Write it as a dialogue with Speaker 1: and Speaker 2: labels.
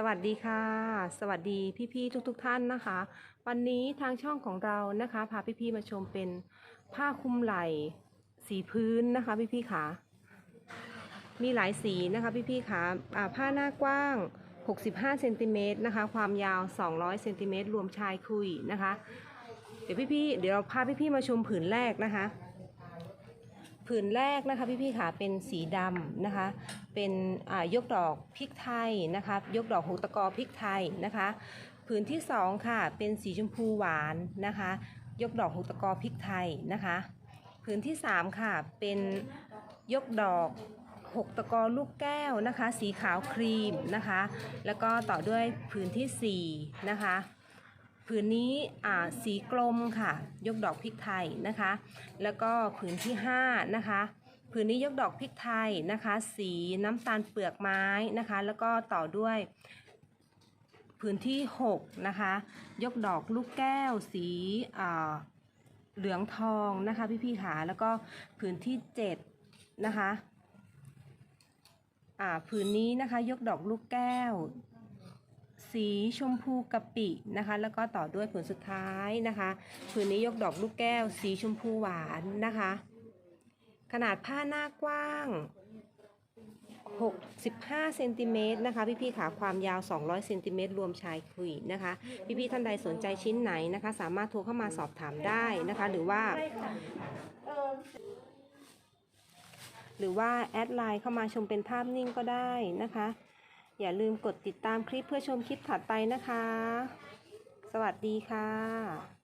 Speaker 1: สวัสดีค่ะ สวัสดีพี่ๆทุกๆทท่านนะคะ วันนี้ทางช่องของเรานะคะพาพี่ๆมาชมเป็นผ้าคลุมไหล่สีพื้นนะคะพี่ๆค่ะ มีหลายสีนะคะพี่ๆค่ะอ่าผ้าหน้ากว้าง 65เซนติเมตรนะคะ ความยาว 200เซนติเมตรรวมชายคุยนะคะ เดี๋ยวพี่ๆเดี๋ยวเราพาพี่ๆมาชมผืนแรกนะคะ ผืนแรกนะคะพี่ๆค่ะเป็นสีดำนะคะ เป็นยกดอกพริกไทยนะคะ ยกดอกหูตะกอพริกไทยนะคะ ผืนที่สองค่ะเป็นสีชมพูหวานนะคะ ยกดอกหูตะกอพริกไทยนะคะ ผืนที่สามค่ะเป็นยกดอกหกตะกอลูกแก้วนะคะ สีขาวครีมนะคะ แล้วก็ต่อด้วยผืนที่สี่นะคะ ผืนนี้สีกลมค่ะ ยกดอกพริกไทยนะคะ แล้วก็ผืนที่5นะคะผืนนี้ยกดอกพริกไทยนะคะ สีน้ำตาลเปลือกไม้นะคะ แล้วก็ต่อด้วยผืนที่6นะคะ ยกดอกลูกแก้ว สีเหลืองทองนะคะ พี่ๆค่ะแล้วก็ผืนที่7นะคะผืนนี้นะคะ ยกดอกลูกแก้ว สีชมพูกะปินะคะ แล้วก็ต่อด้วยผืนสุดท้ายนะคะผืนนี้ยกดอกลูกแก้ว สีชมพูหวานนะคะ ขนาดผ้าหน้ากว้าง 65เซนติเมตรนะคะ พี่ๆขาความยาว 200เซนติเมตรรวมชายคุยนะคะ พี่ๆท่านใดสนใจชิ้นไหนนะคะ สามารถโทรเข้ามาสอบถามได้นะคะ หรือว่าหรือว่าแอดไลน์เข้ามาชมเป็นภาพนิ่งก็ได้นะคะ อย่าลืมกดติดตามคลิปเพื่อชมคลิปถัดไปนะคะ สวัสดีค่ะ